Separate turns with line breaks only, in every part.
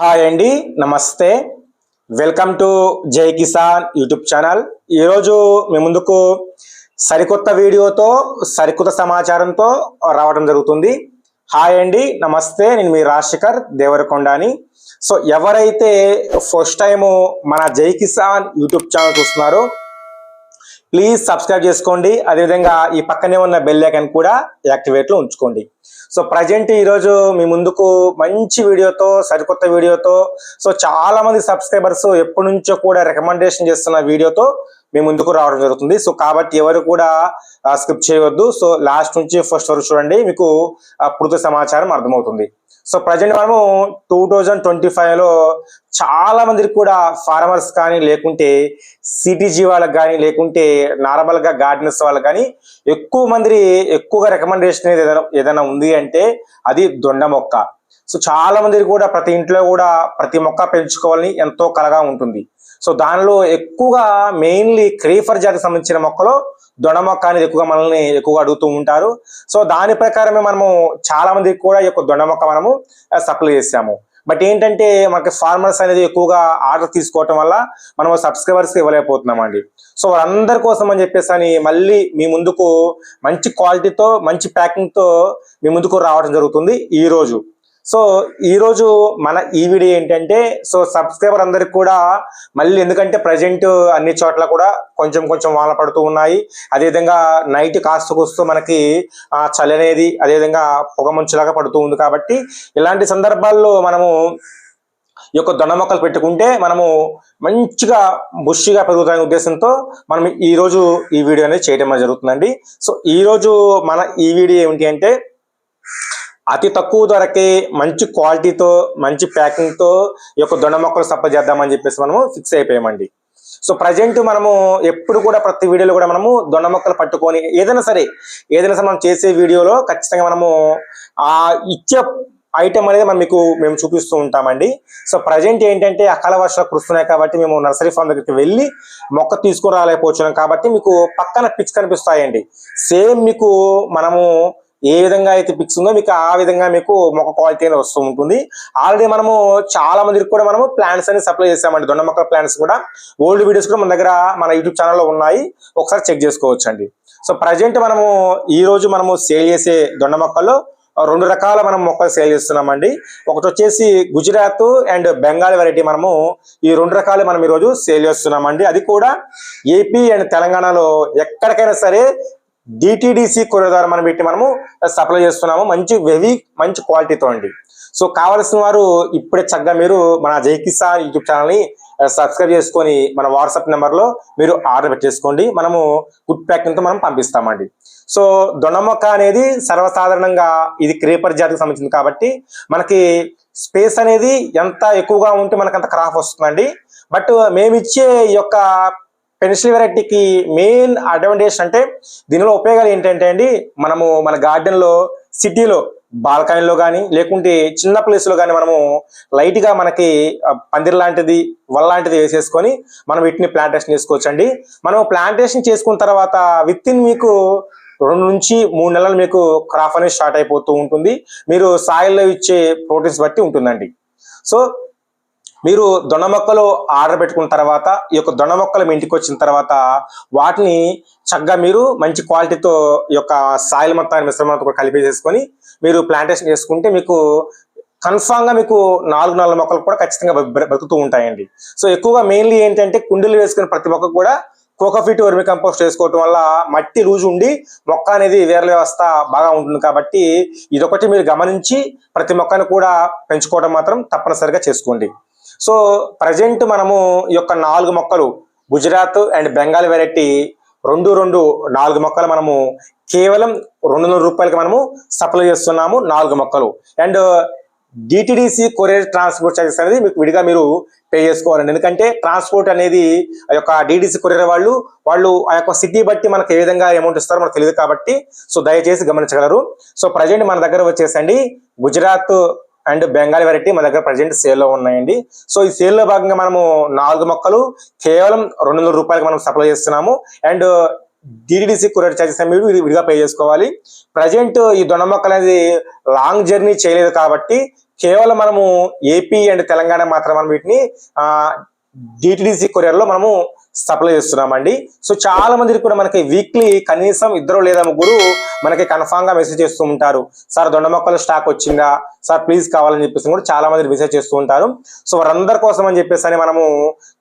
Hi అండి నమస్తే welcome to జై కిసాన్ యూట్యూబ్ ఛానల్ ఈరోజు మీ ముందుకు సరికొత్త వీడియోతో సరికొత్త సమాచారంతో రావడం జరుగుతుంది. హాయ్ అండి నమస్తే నేను మీ రాజశేఖర్ దేవరకొండని. సో ఎవరైతే ఫస్ట్ టైము మన జై కిసాన్ యూట్యూబ్ ఛానల్ చూస్తున్నారో ప్లీజ్ సబ్స్క్రైబ్ చేసుకోండి. అదేవిధంగా ఈ పక్కనే ఉన్న బెల్ ఐకన్ కూడా యాక్టివేట్లో ఉంచుకోండి. సో ప్రజెంట్ ఈరోజు మీ ముందుకు మంచి వీడియోతో సరికొత్త వీడియోతో సో చాలా మంది సబ్స్క్రైబర్స్ ఎప్పటి నుంచో కూడా రికమెండేషన్ చేస్తున్న వీడియోతో మీ ముందుకు రావడం జరుగుతుంది. సో కాబట్టి ఎవరు కూడా స్కిప్ చేయవద్దు. సో లాస్ట్ నుంచి ఫస్ట్ వరకు చూడండి. మీకు పూర్తి సమాచారం అర్థమవుతుంది. సో ప్రజెంట్ మనము టూ థౌజండ్ ట్వంటీ ఫైవ్లో చాలా మందికి కూడా ఫార్మర్స్ కానీ లేకుంటే సిటీజీ వాళ్ళకి కానీ లేకుంటే నార్మల్గా గార్డెన్స్ వాళ్ళకి కానీ ఎక్కువ మంది ఎక్కువగా రికమెండేషన్ ఏదైనా ఏదైనా ఉంది అంటే అది దొండ మొక్క. సో చాలా మంది కూడా ప్రతి ఇంట్లో కూడా ప్రతి మొక్క పెంచుకోవాలని ఎంతో కలగా ఉంటుంది. సో దానిలో ఎక్కువగా మెయిన్లీ క్రీఫర్ జాతికి సంబంధించిన మొక్కలో దొండ మొక్క అనేది ఎక్కువగా మనల్ని ఎక్కువగా అడుగుతూ ఉంటారు. సో దాని ప్రకారమే మనము చాలా మందికి కూడా ఈ యొక్క దొండ మొక్క మనము సప్లై చేసాము బట్ ఏంటంటే మనకి ఫార్మర్స్ అనేది ఎక్కువగా ఆర్డర్ తీసుకోవటం వల్ల మనం సబ్స్క్రైబర్స్ ఇవ్వలేకపోతున్నాం అండి సో వాళ్ళందరి కోసం అని చెప్పేసి అని మళ్ళీ మీ ముందుకు మంచి క్వాలిటీతో మంచి ప్యాకింగ్తో మీ ముందుకు రావడం జరుగుతుంది ఈ రోజు సో ఈ రోజు మన ఈ వీడియో ఏంటంటే సో సబ్స్క్రైబర్ అందరికి కూడా మళ్ళీ ఎందుకంటే ప్రజెంట్ అన్ని చోట్ల కూడా కొంచెం కొంచెం వాన పడుతూ ఉన్నాయి. అదేవిధంగా నైట్ కాస్త కూస్తూ మనకి ఆ చలి అనేది అదేవిధంగా పొగ మంచులాగా పడుతూ ఉంది కాబట్టి ఇలాంటి సందర్భాల్లో మనము ఈ యొక్క దొండ మొక్కలు పెట్టుకుంటే మనము మంచిగా బుష్గా పెరుగుతాయనే ఉద్దేశంతో మనం ఈ రోజు ఈ వీడియో అనేది చేయడం అనేది జరుగుతుందండి. సో ఈ రోజు మన ఈ వీడియో ఏమిటి అంటే అతి తక్కువ ధరకే మంచి క్వాలిటీతో మంచి ప్యాకింగ్తో ఈ యొక్క దొండ మొక్కలు సప్లై చేద్దామని చెప్పేసి మనము ఫిక్స్ అయిపోయామండి. సో ప్రజెంట్ మనము ఎప్పుడు కూడా ప్రతి వీడియోలో కూడా మనము దొండ మొక్కలు పట్టుకొని ఏదైనా సరే ఏదైనా సరే మనం చేసే వీడియోలో ఖచ్చితంగా మనము ఆ ఇచ్చే ఐటమ్ అనేది మనం మీకు మేము చూపిస్తూ ఉంటామండి. సో ప్రజెంట్ ఏంటంటే అకాల వర్షాలు కురుస్తున్నాయి కాబట్టి మేము నర్సరీ ఫామ్ దగ్గరికి వెళ్ళి మొక్క తీసుకురాలేకపోతున్నాం కాబట్టి మీకు పక్కన పిక్స్ కనిపిస్తాయండి. సేమ్ మీకు మనము ఏ విధంగా అయితే పిక్స్ ఉందో మీకు ఆ విధంగా మీకు మొక్క క్వాలిటీ అనేది వస్తూ ఉంటుంది. ఆల్రెడీ మనము చాలా మందికి కూడా మనము ప్లాన్స్ అనేది సప్లై చేసామండి. దొండ మొక్కల ప్లాన్స్ కూడా. ఓల్డ్ వీడియోస్ కూడా మన దగ్గర మన యూట్యూబ్ ఛానల్లో ఉన్నాయి. ఒకసారి చెక్ చేసుకోవచ్చు అండి సో ప్రజెంట్ మనము ఈ రోజు మనము సేల్ చేసే దొండ మొక్కల్లో రెండు రకాల మనం మొక్కలు సేల్ చేస్తున్నామండి. ఒకటి వచ్చేసి గుజరాత్ అండ్ బెంగాల్ వెరైటీ మనము ఈ రెండు రకాలు మనం ఈరోజు సేల్ చేస్తున్నామండి. అది కూడా ఏపీ అండ్ తెలంగాణలో ఎక్కడికైనా సరే డిటిడిసి కొరియర్ మనం పెట్టి మనము సప్లై చేస్తున్నాము. మంచి వెవి మంచి క్వాలిటీతో అండి. సో కావాల్సిన వారు ఇప్పుడే చక్కగా మీరు మన జై కిసాన్ యూట్యూబ్ ఛానల్ని సబ్స్క్రైబ్ చేసుకొని మన వాట్సాప్ నెంబర్లో మీరు ఆర్డర్ పెట్టేసుకోండి. మనము గుడ్ ప్యాకింగ్తో మనం పంపిస్తామండి. సో దొండమొక్క అనేది సర్వసాధారణంగా ఇది క్రేపర్ జాతికి సంబంధించింది కాబట్టి మనకి స్పేస్ అనేది ఎంత ఎక్కువగా ఉంటే మనకు అంత క్రాప్ వస్తుందండి బట్ మేమిచ్చే ఈ యొక్క పెన్సిల్ వెరైటీకి మెయిన్ అడ్వాంటేజ్ అంటే దీనిలో ఉపయోగాలు ఏంటంటే అండి మనము మన గార్డెన్లో సిటీలో బాల్కనీలో కానీ లేకుంటే చిన్న ప్లేస్లో కానీ మనము లైట్గా మనకి ఆ, పందిరి లాంటిది వల్ లాంటిది వేసేసుకొని మనం వీటిని ప్లాంటేషన్ చేసుకోవచ్చండి. మనం ప్లాంటేషన్ చేసుకున్న తర్వాత విత్ ఇన్ మీకు రెండు నుంచి మూడు నెలలు మీకు క్రాప్ అనేది స్టార్ట్ అయిపోతూ ఉంటుంది. మీరు సాయిల్లో ఇచ్చే ప్రోటీన్స్ బట్టి ఉంటుందండి. సో మీరు దొండ మొక్కలు ఆర్డర్ పెట్టుకున్న తర్వాత ఈ యొక్క దొండ మొక్కలు మీ ఇంటికి వచ్చిన తర్వాత వాటిని చక్కగా మీరు మంచి క్వాలిటీతో ఈ యొక్క సాయిల్ మొత్తాన్ని మిశ్రమంతో కూడా కలిపేసేసుకొని మీరు ప్లాంటేషన్ చేసుకుంటే మీకు కన్ఫామ్గా మీకు నాలుగు నాలుగు మొక్కలు కూడా ఖచ్చితంగా బ్రతుకుతూ ఉంటాయండి. సో ఎక్కువగా మెయిన్లీ ఏంటంటే కుండీలు వేసుకున్న ప్రతి మొక్క కూడా కోకోఫిట్ వర్మి కంపోస్ట్ వేసుకోవటం వల్ల మట్టి లూజ్ ఉండి మొక్క అనేది వేర్ల వ్యవస్థ బాగా ఉంటుంది కాబట్టి ఇదొకటి మీరు గమనించి ప్రతి మొక్కను కూడా పెంచుకోవడం మాత్రం తప్పనిసరిగా చేసుకోండి. సో ప్రజెంట్ మనము ఈ యొక్క నాలుగు మొక్కలు గుజరాత్ అండ్ బెంగాల్ వెరైటీ రెండు రెండు నాలుగు మొక్కలు మనము కేవలం రెండు వందల రూపాయలకి మనము సప్లై చేస్తున్నాము నాలుగు మొక్కలు. And DTDC courier transport charges అనేది మీకు విడిగా మీరు పే చేసుకోవాలండి. ఎందుకంటే ట్రాన్స్పోర్ట్ అనేది ఆ యొక్క డిడిసి కొరియర్ వాళ్ళు వాళ్ళు ఆ యొక్క సిటీ బట్టి మనకు ఏ విధంగా అమౌంట్ ఇస్తారో మనకు తెలియదు కాబట్టి సో దయచేసి గమనించగలరు. సో ప్రజెంట్ మన దగ్గర వచ్చేసండి గుజరాత్ అండ్ బెంగాల్ వెరైటీ మన దగ్గర ప్రజెంట్ సేల్లో ఉన్నాయండి. సో ఈ సేల్లో భాగంగా మనము నాలుగు మొక్కలు కేవలం రెండు వందల రూపాయలకు మనం సప్లై చేస్తున్నాము. అండ్ డిడిడిసి కొరియర్ ఛార్జెస్ మీరు విడిగా పే చేసుకోవాలి. ప్రజెంట్ ఈ దొండ మొక్కలు అనేది లాంగ్ జర్నీ చేయలేదు కాబట్టి కేవలం మనము ఏపీ అండ్ తెలంగాణ మాత్రం మనం వీటిని డిటిడిసి కొరియర్లో మనము సప్లై చేస్తున్నామండి. సో చాలా మందికి కూడా మనకి వీక్లీ కనీసం ఇద్దరు లేదా ముగ్గురు మనకి కన్ఫామ్గా మెసేజ్ చేస్తూ ఉంటారు. సార్ దొండ మొక్కలు స్టాక్ వచ్చిందా? సార్ ప్లీజ్ కావాలని చెప్పేసి కూడా చాలా మంది మెసేజ్ చేస్తూ ఉంటారు. సో వారందరి కోసం అని చెప్పేసి అని మనము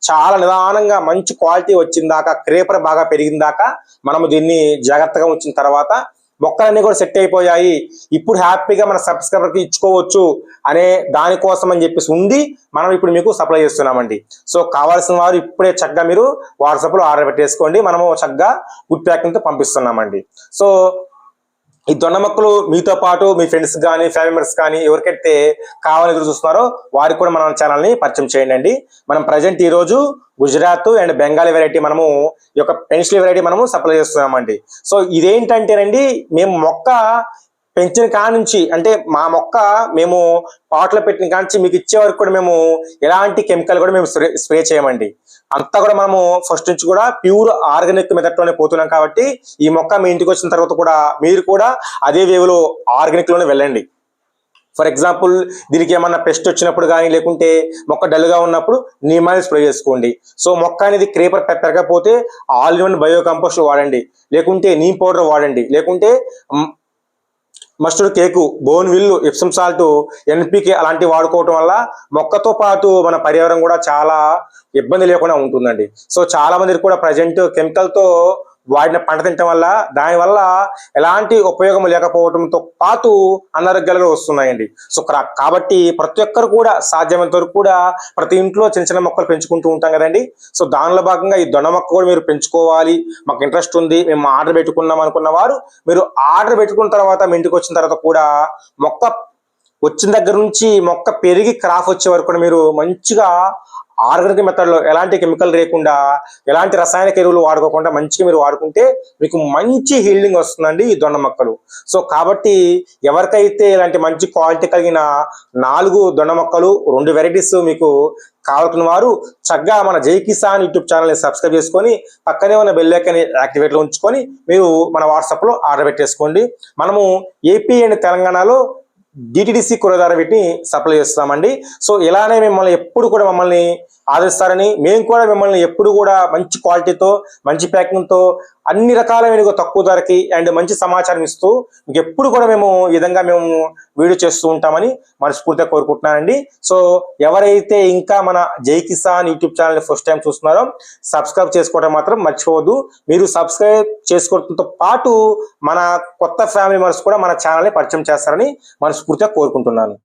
చాలా నిదానంగా మంచి క్వాలిటీ వచ్చిందాక క్రేపర్ బాగా పెరిగిందాక మనము దీన్ని జాగ్రత్తగా ఉంచిన తర్వాత మొక్కలన్నీ కూడా సెట్ అయిపోయాయి. ఇప్పుడు హ్యాపీగా మన సబ్స్క్రైబర్కి ఇచ్చుకోవచ్చు అనే దానికోసం అని చెప్పేసి ఉంది. మనం ఇప్పుడు మీకు సప్లై చేస్తున్నామండి. సో కావాల్సిన వారు ఇప్పుడే చక్కగా మీరు వాట్సాప్లో ఆర్డర్ పెట్టేసుకోండి. మనము చక్కగా గుడ్ ప్యాకింగ్తో పంపిస్తున్నామండి. సో ఈ దొండ మొక్కలు మీతో పాటు మీ ఫ్రెండ్స్ కానీ ఫ్యామిలీ మెంబర్స్ కానీ ఎవరికైతే కావాలని ఎదురు చూస్తున్నారో వారికి కూడా మన ఛానల్ని పరిచయం చేయండి అండి. మనం ప్రజెంట్ ఈ రోజు గుజరాత్ అండ్ బెంగాలీ వెరైటీ మనము ఈ యొక్క పెన్సిల్ వెరైటీ మనము సప్లై చేస్తున్నామండి. సో ఇదేంటంటేనండి మేము మొక్క పెంచిన కాడ నుంచి అంటే మా మొక్క మేము పాట్లో పెట్టిన కాడ నుంచి మీకు ఇచ్చే వరకు కూడా మేము ఎలాంటి కెమికల్ కూడా మేము స్ప్రే స్ప్రే చేయమండి. అంతా కూడా మనము ఫస్ట్ నుంచి కూడా ప్యూర్ ఆర్గానిక్ మెథడ్లోనే పోతున్నాం కాబట్టి ఈ మొక్క మీ ఇంటికి వచ్చిన తర్వాత కూడా మీరు కూడా అదే వేవ్లో ఆర్గానిక్లోనే వెళ్ళండి. ఫర్ ఎగ్జాంపుల్ దీనికి ఏమన్నా పెస్ట్ వచ్చినప్పుడు కానీ లేకుంటే మొక్క డల్గా ఉన్నప్పుడు నియమాన్ని స్ప్రే చేసుకోండి. సో మొక్క అనేది creeper పెరగకపోతే all in one bio compost వాడండి. లేకుంటే నీమ్ పౌడర్ వాడండి. లేకుంటే mustard cake bone meal Epsom salt NPK అలాంటివి వాడుకోవటం వల్ల మొక్కతో పాటు మన పర్యావరణం కూడా చాలా ఇబ్బంది లేకుండా ఉంటుందండి. సో చాలా మందికి కూడా ప్రజెంట్ కెమికల్తో వాడిన పంట తినటం వల్ల దానివల్ల ఎలాంటి ఉపయోగం లేకపోవడంతో పాటు అనారోగ్యాలు వస్తున్నాయండి. సో క్రా- కాబట్టి ప్రతి ఒక్కరు కూడా సాధ్యమైనంత వరకు కూడా ప్రతి ఇంట్లో చిన్న చిన్న మొక్కలు పెంచుకుంటూ ఉంటాం కదండి. సో దానిలో భాగంగా ఈ దొండ మొక్క కూడా మీరు పెంచుకోవాలి. మాకు ఇంట్రెస్ట్ ఉంది. మేము ఆర్డర్ పెట్టుకున్నాం అనుకున్న వారు మీరు ఆర్డర్ పెట్టుకున్న తర్వాత మీ ఇంటికి వచ్చిన తర్వాత కూడా మొక్క వచ్చిన దగ్గర నుంచి మొక్క పెరిగి క్రాఫ్ వచ్చే వరకు కూడా మీరు మంచిగా ఆర్గానిక్ మెథడ్లో ఎలాంటి కెమికల్ లేకుండా ఎలాంటి రసాయనిక ఎరువులు వాడుకోకుండా మంచిగా మీరు వాడుకుంటే మీకు మంచి హీల్డింగ్ వస్తుందండి ఈ దొండ మొక్కలు. సో కాబట్టి ఎవరికైతే ఇలాంటి మంచి క్వాలిటీ కలిగిన నాలుగు దొండ మొక్కలు రెండు వెరైటీస్ మీకు కావాల్సిన వారు చక్కగా మన జై కిసాన్ యూట్యూబ్ ఛానల్ని సబ్స్క్రైబ్ చేసుకొని పక్కనే ఉన్న బెల్లైకని యాక్టివేట్లో ఉంచుకొని మీరు మన వాట్సాప్లో ఆర్డర్ పెట్టేసుకోండి. మనము ఏపీ అండ్ తెలంగాణలో డిటిడిసి కూరగాయల వీటిని సప్లై చేస్తామండి సో ఇలానే మిమ్మల్ని ఎప్పుడు కూడా మమ్మల్ని ఆదరిస్తారని మేము కూడా మిమ్మల్ని ఎప్పుడు కూడా మంచి క్వాలిటీతో మంచి ప్యాకింగ్తో అన్ని రకాలైన తక్కువ ధరకి అండ్ మంచి సమాచారం ఇస్తూ మీకు ఎప్పుడు కూడా మేము ఈ విధంగా మేము వీడియో చేస్తూ ఉంటామని మనస్ఫూర్తిగా కోరుకుంటున్నానండి. సో ఎవరైతే ఇంకా మన Jai Kisan YouTube channel first time చూస్తున్నారో సబ్స్క్రైబ్ చేసుకోవడం మాత్రం మర్చిపోవద్దు. మీరు సబ్స్క్రైబ్ చేసుకోవడంతో పాటు మన కొత్త ఫ్యామిలీ మెంబర్స్ కూడా మన ఛానల్ని పరిచయం చేస్తారని మనస్ఫూర్తిగా కోరుకుంటున్నాను.